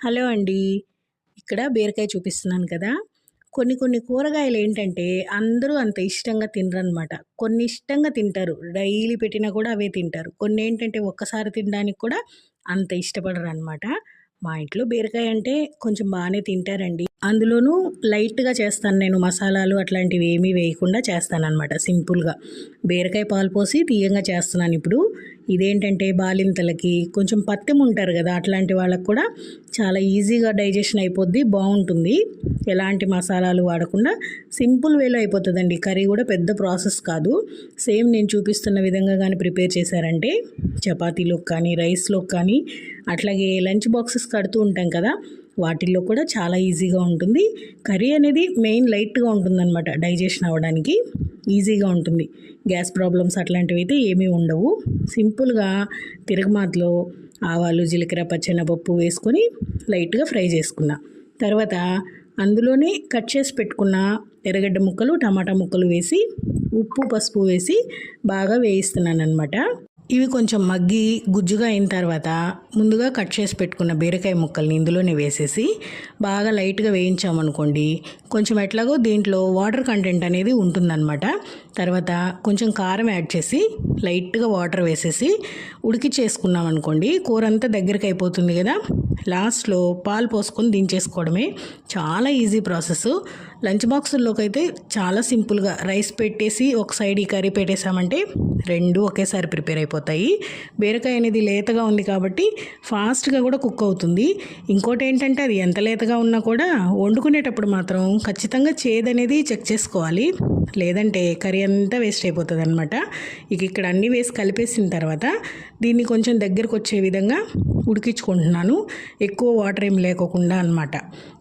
Hello అండి. ఇక్కడ బీరకాయ చూపిస్తున్నాను కదా. కొన్ని కొన్ని కూరగాయలు ఏంటంటే అందరూ అంత ఇష్టంగా తినరనమాట కొన్ని ఇష్టంగా తింటారు. డైలీ పెట్టినా కూడా అవే తింటారు. కొన్ని ఏంటంటే ఒక్కసారి తినడానికి కూడా అంత ఇష్టపడరు అనమాట మా ఇంట్లో బీరకాయ అంటే కొంచెం బాగానే తింటారండి. అందులోనూ లైట్గా చేస్తాను నేను మసాలాలు అట్లాంటివి ఏమీ వేయకుండా చేస్తాను అనమాట సింపుల్గా. బీరకాయ పాలు పోసి తీయంగా చేస్తున్నాను ఇప్పుడు. ఇదేంటంటే బాలింతలకి కొంచెం పత్యం ఉంటారు కదా అట్లాంటి వాళ్ళకి కూడా చాలా ఈజీగా డైజెషన్ అయిపోద్ది బాగుంటుంది. ఎలాంటి మసాలాలు వాడకుండా సింపుల్ వేలో అయిపోతుందండి. కర్రీ కూడా పెద్ద ప్రాసెస్ కాదు. సేమ్ నేను చూపిస్తున్న విధంగా కానీ ప్రిపేర్ చేశారంటే చపాతీలోకి కానీ రైస్లోకి కానీ అట్లాగే లంచ్ బాక్సెస్ కడుతూ ఉంటాం కదా వాటిల్లో కూడా చాలా ఈజీగా ఉంటుంది. కర్రీ అనేది మెయిన్ లైట్గా ఉంటుందన్నమాట డైజెషన్ అవ్వడానికి. ఈజీగా ఉంటుంది. గ్యాస్ ప్రాబ్లమ్స్ అట్లాంటివి అయితే ఏమీ ఉండవు. సింపుల్గా తిరగమాతలో ఆవాలు జీలకర్ర పచ్చెనపప్పు వేసుకొని లైట్గా ఫ్రై చేసుకున్నా. తర్వాత అందులోనే కట్ చేసి పెట్టుకున్న ఎర్రగడ్డ ముక్కలు టమాటా ముక్కలు వేసి ఉప్పు పసుపు వేసి బాగా వేయిస్తున్నాను అనమాట ఇవి కొంచెం మగ్గి గుజ్జుగా అయిన తర్వాత ముందుగా కట్ చేసి పెట్టుకున్న బీరకాయ ముక్కల్ని ఇందులోనే వేసేసి బాగా లైట్గా వేయించామనుకోండి కొంచెం ఎట్లాగో దీంట్లో వాటర్ కంటెంట్ అనేది ఉంటుందన్నమాట. తర్వాత కొంచెం కారం యాడ్ చేసి లైట్గా వాటర్ వేసేసి ఉడికి చేసుకున్నాం అనుకోండి కూర అంతా దగ్గరికి అయిపోతుంది కదా. లాస్ట్లో పాలు పోసుకొని దించేసుకోవడమే చాలా ఈజీ ప్రాసెస్ లంచ్ బాక్సుల్లోకి అయితే చాలా సింపుల్గా రైస్ పెట్టేసి ఒక సైడ్ ఈ కర్రీ పెట్టేసామంటే రెండు ఒకేసారి ప్రిపేర్ అయిపోతాయి. బీరకాయ అనేది లేతగా ఉంది కాబట్టి ఫాస్ట్గా కూడా కుక్ అవుతుంది. ఇంకోటి ఏంటంటే అది ఎంత లేతగా ఉన్నా కూడా వండుకునేటప్పుడు మాత్రం ఖచ్చితంగా చేదనేది చెక్ చేసుకోవాలి. లేదంటే కర్రీ అంతా వేస్ట్ అయిపోతుంది అనమాట ఇక ఇక్కడ అన్నీ వేసి కలిపేసిన తర్వాత దీన్ని కొంచెం దగ్గరకు వచ్చే విధంగా ఉడికించుకుంటున్నాను. ఎక్కువ వాటర్ ఏం లేకోకుండా అనమాట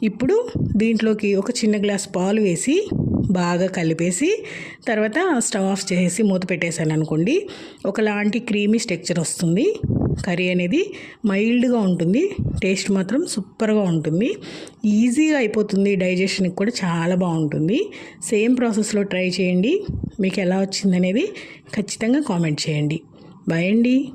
ఇప్పుడు దీంట్లోకి ఒక చిన్న గ్లాస్ పాలు వేసి బాగా కలిపేసి తర్వాత స్టవ్ ఆఫ్ చేసి మూత పెట్టేశాను అనుకోండి. ఒకలాంటి క్రీమీ స్ట్రక్చర్ వస్తుంది. కర్రీ అనేది మైల్డ్గా ఉంటుంది. టేస్ట్ మాత్రం సూపర్గా ఉంటుంది. ఈజీగా అయిపోతుంది. డైజెషన్కి కూడా చాలా బాగుంటుంది. సేమ్ ప్రాసెస్లో ట్రై చేయండి. మీకు ఎలా వచ్చిందనేది ఖచ్చితంగా కామెంట్ చేయండి. బాయ్ అండి.